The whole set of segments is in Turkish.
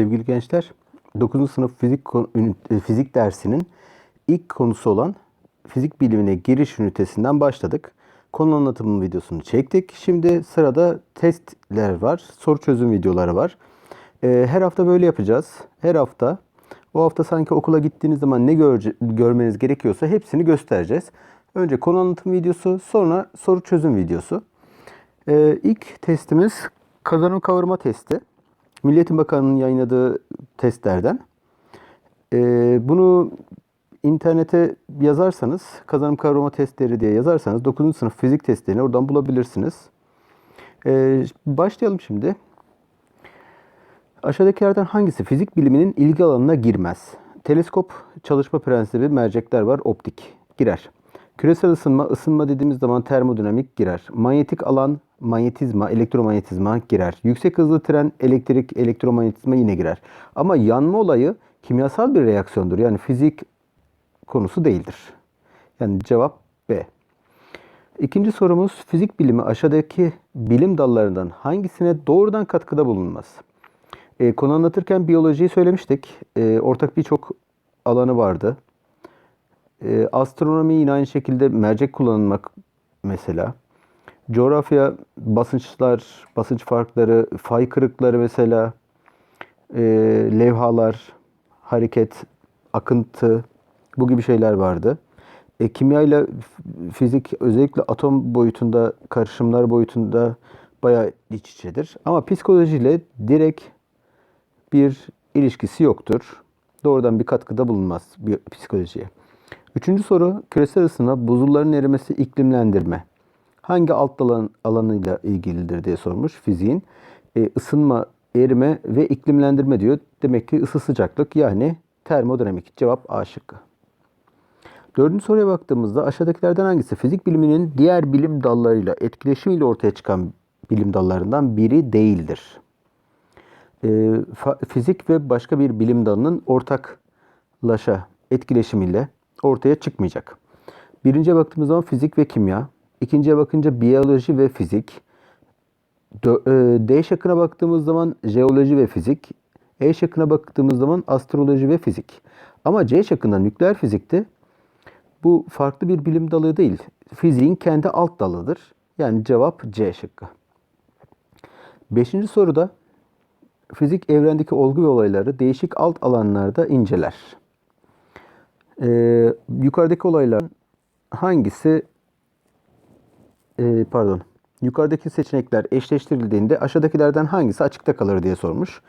Sevgili gençler, 9. sınıf fizik e, fizik dersinin ilk konusu olan fizik bilimine giriş ünitesinden başladık. Konu anlatımı videosunu çektik. Şimdi sırada testler var, soru çözüm videoları var. Ee, her hafta böyle yapacağız. Her hafta o hafta sanki okula gittiğiniz zaman ne görce- görmeniz gerekiyorsa hepsini göstereceğiz. Önce konu anlatım videosu, sonra soru çözüm videosu. Ee, ilk testimiz kazanım kavurma testi. Milliyetin Bakanı'nın yayınladığı testlerden. Ee, bunu internete yazarsanız, kazanım kavrama testleri diye yazarsanız 9. sınıf fizik testlerini oradan bulabilirsiniz. Ee, başlayalım şimdi. Aşağıdakilerden hangisi fizik biliminin ilgi alanına girmez? Teleskop, çalışma prensibi, mercekler var, optik. Girer. Küresel ısınma, ısınma dediğimiz zaman termodinamik girer. Manyetik alan, manyetizma, elektromanyetizma girer. Yüksek hızlı tren, elektrik, elektromanyetizma yine girer. Ama yanma olayı kimyasal bir reaksiyondur. Yani fizik konusu değildir. Yani cevap B. İkinci sorumuz fizik bilimi aşağıdaki bilim dallarından hangisine doğrudan katkıda bulunmaz? E, konu anlatırken biyolojiyi söylemiştik. E, ortak birçok alanı vardı. E, astronomi yine aynı şekilde mercek kullanılmak mesela. Coğrafya, basınçlar, basınç farkları, fay kırıkları mesela, e, levhalar, hareket, akıntı bu gibi şeyler vardı. E, kimya ile fizik özellikle atom boyutunda, karışımlar boyutunda bayağı iç içedir. Ama psikolojiyle direkt bir ilişkisi yoktur. Doğrudan bir katkıda bulunmaz bir psikolojiye. Üçüncü soru küresel ısınma, buzulların erimesi, iklimlendirme. Hangi alt alan, alanıyla ilgilidir diye sormuş fiziğin. E, ısınma, erime ve iklimlendirme diyor. Demek ki ısı sıcaklık yani termodinamik. Cevap A şıkkı. Dördüncü soruya baktığımızda aşağıdakilerden hangisi fizik biliminin diğer bilim dallarıyla etkileşimiyle ortaya çıkan bilim dallarından biri değildir? e, fizik ve başka bir bilim dalının ortaklaşa etkileşimiyle ortaya çıkmayacak. Birinciye baktığımız zaman fizik ve kimya. İkinciye bakınca biyoloji ve fizik. E, D şıkkına baktığımız zaman jeoloji ve fizik. E şıkkına baktığımız zaman astroloji ve fizik. Ama C şıkkında nükleer fizikte bu farklı bir bilim dalı değil. Fiziğin kendi alt dalıdır. Yani cevap C şıkkı. Beşinci soruda fizik evrendeki olgu ve olayları değişik alt alanlarda inceler. Ee, yukarıdaki olaylar hangisi e, pardon yukarıdaki seçenekler eşleştirildiğinde aşağıdakilerden hangisi açıkta kalır diye sormuş.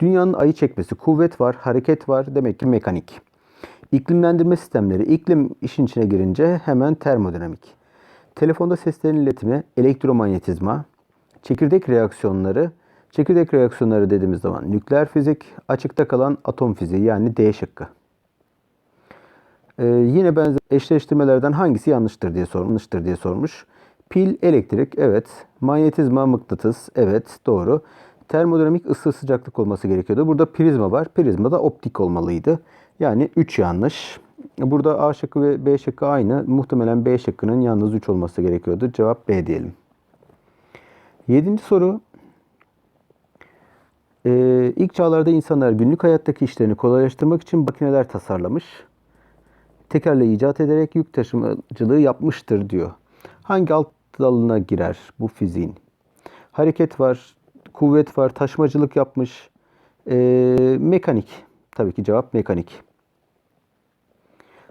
Dünyanın ayı çekmesi, kuvvet var, hareket var demek ki mekanik. İklimlendirme sistemleri, iklim işin içine girince hemen termodinamik. Telefonda seslerin iletimi, elektromanyetizma, çekirdek reaksiyonları, çekirdek reaksiyonları dediğimiz zaman nükleer fizik, açıkta kalan atom fiziği yani D şıkkı. Ee, yine benzer eşleştirmelerden hangisi yanlıştır diye sormuştur diye sormuş. Pil elektrik evet. Manyetizma mıknatıs evet doğru. Termodinamik ısı sıcaklık olması gerekiyordu. Burada prizma var. Prizma da optik olmalıydı. Yani 3 yanlış. Burada A şıkkı ve B şıkkı aynı. Muhtemelen B şıkkının yalnız 3 olması gerekiyordu. Cevap B diyelim. Yedinci soru. Ee, ilk çağlarda insanlar günlük hayattaki işlerini kolaylaştırmak için makineler tasarlamış. Tekerle icat ederek yük taşımacılığı yapmıştır diyor. Hangi alt dalına girer bu fiziğin? Hareket var, kuvvet var, taşımacılık yapmış. Ee, mekanik. Tabii ki cevap mekanik.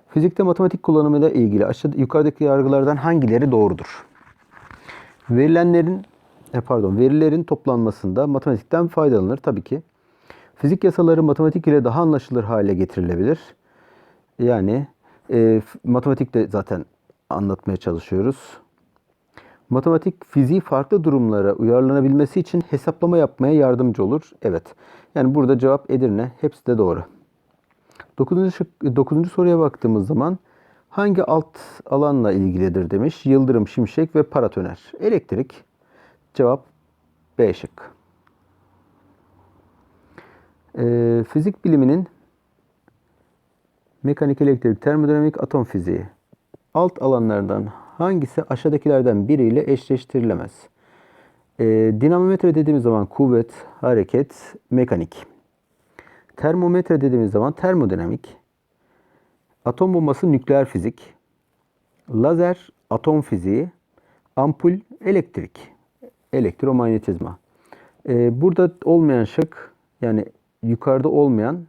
Fizikte matematik kullanımıyla ilgili aşağıda yukarıdaki yargılardan hangileri doğrudur? Verilenlerin e, pardon, verilerin toplanmasında matematikten faydalanır tabii ki. Fizik yasaları matematik ile daha anlaşılır hale getirilebilir. Yani e, matematikte zaten anlatmaya çalışıyoruz. Matematik fiziği farklı durumlara uyarlanabilmesi için hesaplama yapmaya yardımcı olur. Evet. Yani burada cevap Edirne. Hepsi de doğru. Dokuzuncu, şık- dokuzuncu soruya baktığımız zaman hangi alt alanla ilgilidir demiş. Yıldırım, şimşek ve paratoner. Elektrik. Cevap B şık. Ee, fizik biliminin mekanik, elektrik, termodinamik, atom fiziği. Alt alanlardan hangisi aşağıdakilerden biriyle eşleştirilemez? Ee, dinamometre dediğimiz zaman kuvvet, hareket, mekanik. Termometre dediğimiz zaman termodinamik. Atom bombası nükleer fizik. Lazer atom fiziği. Ampul elektrik. Elektromanyetizma. Ee, burada olmayan şık yani yukarıda olmayan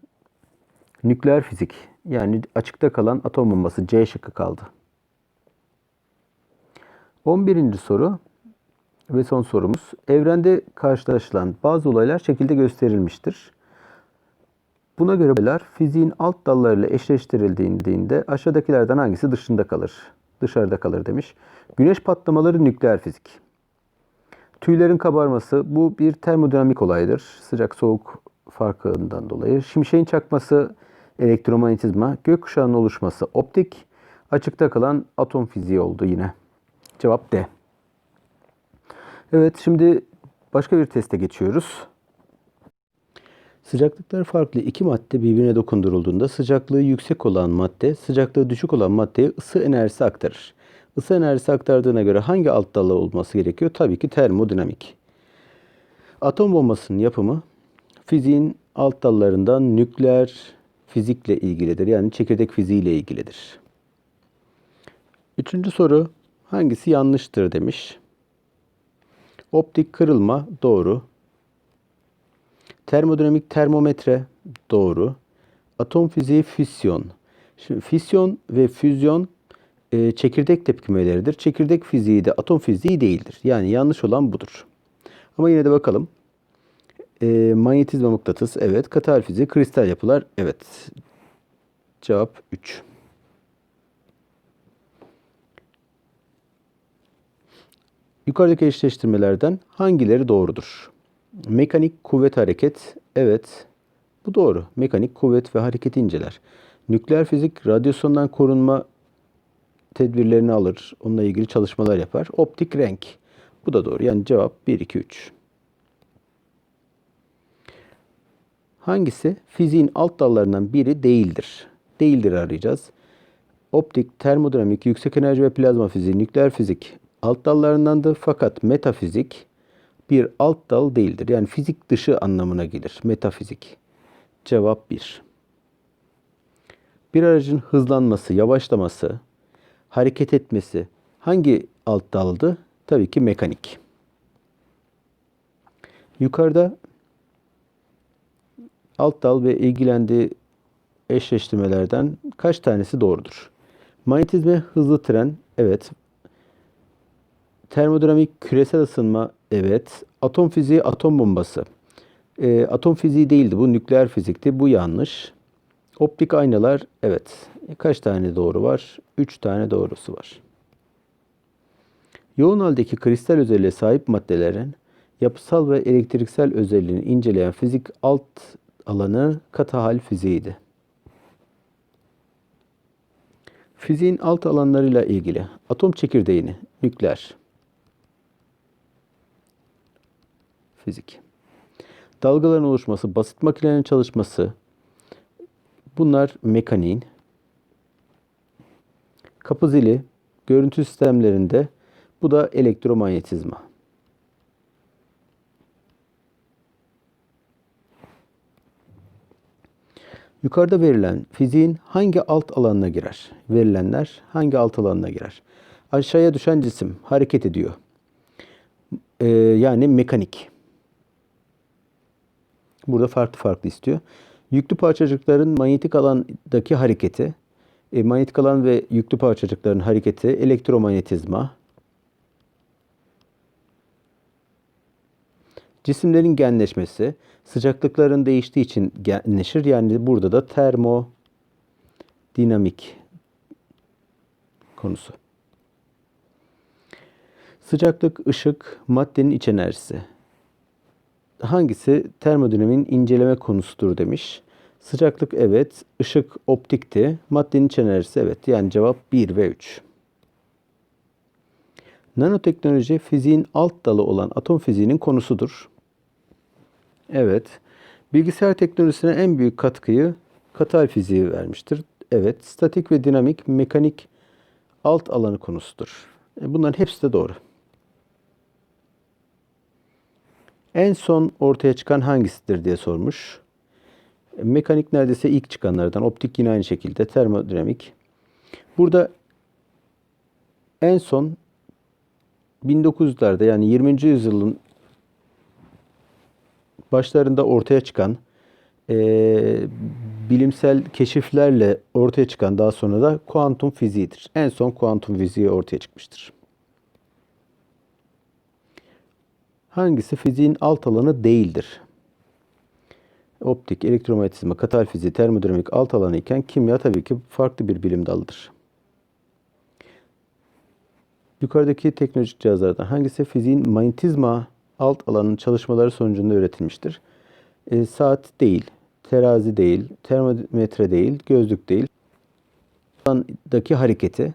nükleer fizik. Yani açıkta kalan atom bombası C şıkkı kaldı. 11. soru ve son sorumuz. Evrende karşılaşılan bazı olaylar şekilde gösterilmiştir. Buna göre olaylar fiziğin alt dallarıyla eşleştirildiğinde aşağıdakilerden hangisi dışında kalır? Dışarıda kalır demiş. Güneş patlamaları nükleer fizik. Tüylerin kabarması bu bir termodinamik olaydır. Sıcak soğuk farkından dolayı. Şimşeğin çakması elektromanyetizma. Gökkuşağının oluşması optik. Açıkta kalan atom fiziği oldu yine. Cevap D. Evet şimdi başka bir teste geçiyoruz. Sıcaklıkları farklı iki madde birbirine dokundurulduğunda sıcaklığı yüksek olan madde sıcaklığı düşük olan maddeye ısı enerjisi aktarır. Isı enerjisi aktardığına göre hangi alt dalı olması gerekiyor? Tabii ki termodinamik. Atom bombasının yapımı fiziğin alt dallarından nükleer fizikle ilgilidir. Yani çekirdek fiziğiyle ilgilidir. Üçüncü soru hangisi yanlıştır demiş. Optik kırılma doğru. Termodinamik termometre doğru. Atom fiziği füsyon. Şimdi füsyon ve füzyon e, çekirdek tepkimeleridir. Çekirdek fiziği de atom fiziği değildir. Yani yanlış olan budur. Ama yine de bakalım. E, manyetizma mıknatıs evet. Katal fiziği kristal yapılar evet. Cevap 3. Yukarıdaki eşleştirmelerden hangileri doğrudur? Mekanik kuvvet hareket. Evet. Bu doğru. Mekanik kuvvet ve hareketi inceler. Nükleer fizik radyasyondan korunma tedbirlerini alır. Onunla ilgili çalışmalar yapar. Optik renk. Bu da doğru. Yani cevap 1, 2, 3. Hangisi fiziğin alt dallarından biri değildir? Değildir arayacağız. Optik, termodinamik, yüksek enerji ve plazma fiziği, nükleer fizik alt dallarındandır. Fakat metafizik bir alt dal değildir. Yani fizik dışı anlamına gelir. Metafizik. Cevap 1. Bir aracın hızlanması, yavaşlaması, hareket etmesi hangi alt daldı? Tabii ki mekanik. Yukarıda alt dal ve ilgilendiği eşleştirmelerden kaç tanesi doğrudur? Manyetizme hızlı tren, evet. Termodinamik küresel ısınma, evet. Atom fiziği atom bombası. E, atom fiziği değildi bu nükleer fizikti. Bu yanlış. Optik aynalar, evet. E, kaç tane doğru var? 3 tane doğrusu var. Yoğun haldeki kristal özelliğe sahip maddelerin yapısal ve elektriksel özelliğini inceleyen fizik alt alanı katı hal fiziğiydi. Fiziğin alt alanlarıyla ilgili atom çekirdeğini, nükleer, fizik. Dalgaların oluşması, basit makinelerin çalışması, bunlar mekaniğin. Kapı zili, görüntü sistemlerinde bu da elektromanyetizma. Yukarıda verilen fiziğin hangi alt alanına girer? Verilenler hangi alt alanına girer? Aşağıya düşen cisim hareket ediyor. Ee, yani mekanik. Burada farklı farklı istiyor. Yüklü parçacıkların manyetik alandaki hareketi, e, manyetik alan ve yüklü parçacıkların hareketi elektromanyetizma. Cisimlerin genleşmesi, sıcaklıkların değiştiği için genleşir. Yani burada da termodinamik konusu. Sıcaklık, ışık, maddenin iç enerjisi. Hangisi termodinamiğin inceleme konusudur demiş. Sıcaklık evet, ışık optikti, maddenin iç enerjisi evet. Yani cevap 1 ve 3. Nanoteknoloji fiziğin alt dalı olan atom fiziğinin konusudur. Evet. Bilgisayar teknolojisine en büyük katkıyı katal fiziği vermiştir. Evet. Statik ve dinamik mekanik alt alanı konusudur. E, bunların hepsi de doğru. En son ortaya çıkan hangisidir diye sormuş. Mekanik neredeyse ilk çıkanlardan. Optik yine aynı şekilde. Termodinamik. Burada en son 1900'lerde yani 20. yüzyılın başlarında ortaya çıkan eee, bilimsel keşiflerle ortaya çıkan daha sonra da kuantum fiziğidir. En son kuantum fiziği ortaya çıkmıştır. Hangisi fiziğin alt alanı değildir? Optik, elektromanyetizma, katal fiziği, termodinamik alt alanı iken kimya tabii ki farklı bir bilim dalıdır. Yukarıdaki teknolojik cihazlardan hangisi fiziğin manyetizma alt alanının çalışmaları sonucunda üretilmiştir? E, saat değil, terazi değil, termometre değil, gözlük değil. Alandaki hareketi